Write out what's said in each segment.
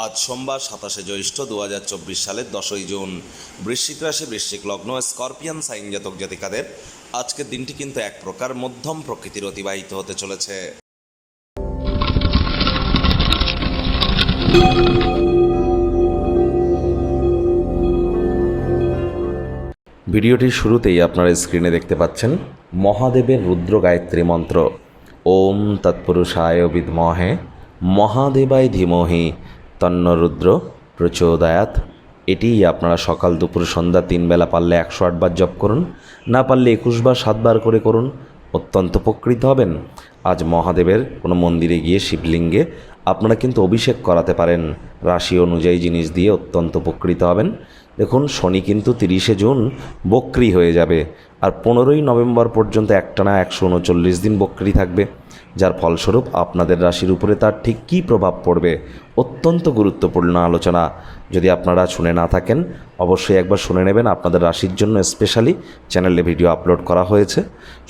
আজ সোমবার সাতাশে জ্যৈষ্ঠ দু হাজার চব্বিশ সালের দশই জুন। বৃশ্চিক রাশি, বৃশ্চিক লগ্ন, স্করপিয়ান সাইন জাতক জাতিকাদের আজকের দিনটি কিন্তু এক প্রকার মধ্যম প্রকৃতির অতিবাহিত হতে চলেছে। ভিডিওটির শুরুতেই আপনারা স্ক্রিনে দেখতে পাচ্ছেন মহাদেবের রুদ্র গায়ত্রী মন্ত্র। ওম তৎপুরুষায় বিদ্মহে, মহাদেবায় ধীমহি তন্ন রুদ্র, প্রচোদয়াত। এটিই আপনারা সকাল, দুপুর, সন্ধ্যা, তিন বেলা পারলে একশো আটবার জপ করুন। না পারলে একুশ বার সাতবার করে করুন। অত্যন্ত উপকৃত হবেন। আজ মহাদেবের কোনো মন্দিরে গিয়ে শিবলিঙ্গে আপনারা কিন্তু অভিষেক করাতে পারেন। রাশি অনুযায়ী জিনিস দিয়ে অত্যন্ত উপকৃত হবেন। দেখুন, শনি কিন্তু তিরিশে জুন বক্রি হয়ে যাবে। আর পনেরোই নভেম্বর পর্যন্ত একটানা একশো উনচল্লিশ দিন বক্রি থাকবে। যার ফলস্বরূপ আপনাদের রাশির উপরে তার ঠিক কী প্রভাব পড়বে অত্যন্ত গুরুত্বপূর্ণ আলোচনা। যদি আপনারা শুনে না থাকেন, অবশ্যই একবার শুনে নেবেন। আপনাদের রাশির জন্য স্পেশালি চ্যানেলে ভিডিও আপলোড করা হয়েছে।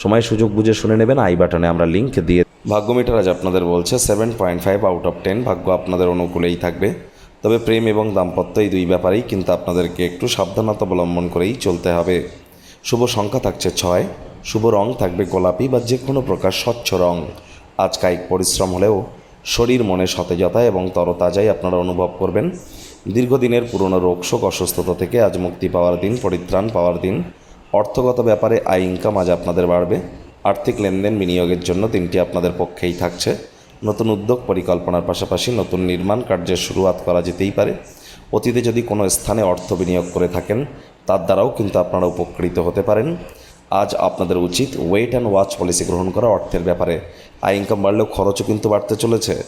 সময় সুযোগ বুঝে শুনে নেবেন। আই বাটনে আমরা লিঙ্ক দিয়ে ভাগ্য মিটার আজ আপনাদের বলছে seven point five out of ten ভাগ্য আপনাদের অনুকূলেই থাকবে। তবে প্রেম এবং দাম্পত্য এই দুই ব্যাপারেই কিন্তু আপনাদেরকে একটু সাবধানতা অবলম্বন করেই চলতে হবে। শুভ সংখ্যা থাকছে ছয়। শুভ রং থাকবে গোলাপি বা যে কোনো প্রকার স্বচ্ছ রং। আজ কায়িক পরিশ্রম হলেও শরীর মনে সতেজতা এবং তরতাজাই আপনারা অনুভব করবেন। দীর্ঘদিনের পুরনো রোগ শোক অসুস্থতা থেকে আজ মুক্তি পাওয়ার দিন, পরিত্রাণ পাওয়ার দিন। অর্থগত ব্যাপারে আয় ইনকাম আজ আপনাদের বাড়বে। আর্থিক লেনদেন বিনিয়োগের জন্য দিনটি আপনাদের পক্ষেই থাকছে। নতুন উদ্যোগ পরিকল্পনার পাশাপাশি নতুন নির্মাণ কার্যের শুরুয়াত করা যেতেই পারে। অতীতে যদি কোনো স্থানে অর্থ বিনিয়োগ করে থাকেন, তার দ্বারাও কিন্তু আপনারা উপকৃত হতে পারেন। আজ আপনাদের উচিত ওয়েট অ্যান্ড ওয়াচ পলিসি গ্রহণ করা অর্থের ব্যাপারে। আয় ইনকাম বাড়লেও খরচও কিন্তু বাড়তে চলেছে।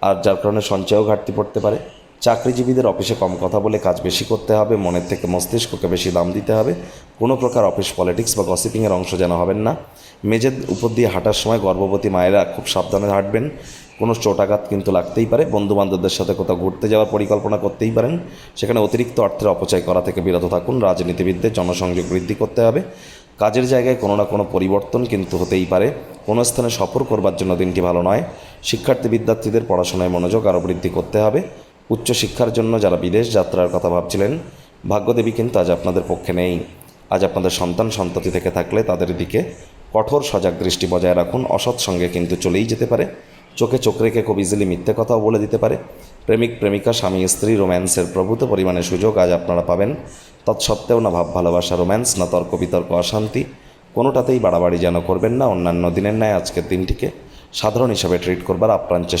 আর যার কারণে সঞ্চয়ও ঘাটতি পড়তে পারে। চাকরিজীবীদের অফিসে কম কথা বলে কাজ বেশি করতে হবে, মনের থেকে মস্তিষ্ককে বেশি দাম দিতে হবে। কোনো প্রকার অফিস পলিটিক্স বা গসিপিংয়ের অংশ যেন হবেন না। মেজের উপর দিয়ে হাঁটার সময় গর্ভবতী মায়েরা খুব সাবধানে হাঁটবেন। কোনো চোটাঘাত কিন্তু লাগতেই পারে। বন্ধু বান্ধবদের সাথে কোথাও ঘুরতে যাওয়ার পরিকল্পনা করতেই পারেন। সেখানে অতিরিক্ত অর্থের অপচয় করা থেকে বিরত থাকুন। রাজনীতিবিদদের জনসংযোগ বৃদ্ধি করতে হবে। কাজের জায়গায় কোনো না কোনো পরিবর্তন কিন্তু হতেই পারে। কোনো স্থানে সফর করবার জন্য দিনটি ভালো নয়। শিক্ষার্থী বিদ্যার্থীদের পড়াশোনায় মনোযোগ আরও বৃদ্ধি করতে হবে। উচ্চশিক্ষার জন্য যারা বিদেশ যাত্রার কথা ভাবছিলেন, ভাগ্যদেবী কিন্তু আজ আপনাদের পক্ষে নেই। আজ আপনাদের সন্তান সন্ততি থেকে থাকলে তাদের দিকে কঠোর সজাগ দৃষ্টি বজায় রাখুন। অসৎ সঙ্গে কিন্তু চলেই যেতে পারে। চোখে চোখ রেখে খুব ইজিলি মিথ্যে কথাও বলে দিতে পারে। প্রেমিক, প্রেমিকা, স্বামী, স্ত্রী, রোম্যান্সের প্রভূত পরিমাণে সুযোগ আজ আপনারা পাবেন। তৎসত্ত্বেও না ভাব, ভালোবাসা, রোম্যান্স, না তর্ক, বিতর্ক, অশান্তি, কোনোটাতেই বাড়াবাড়ি যেন করবেন না। অন্যান্য দিনের ন্যায় আজকের দিনটিকে সাধারণ হিসাবে ট্রিট করবার আপ্রাণ চেষ্টা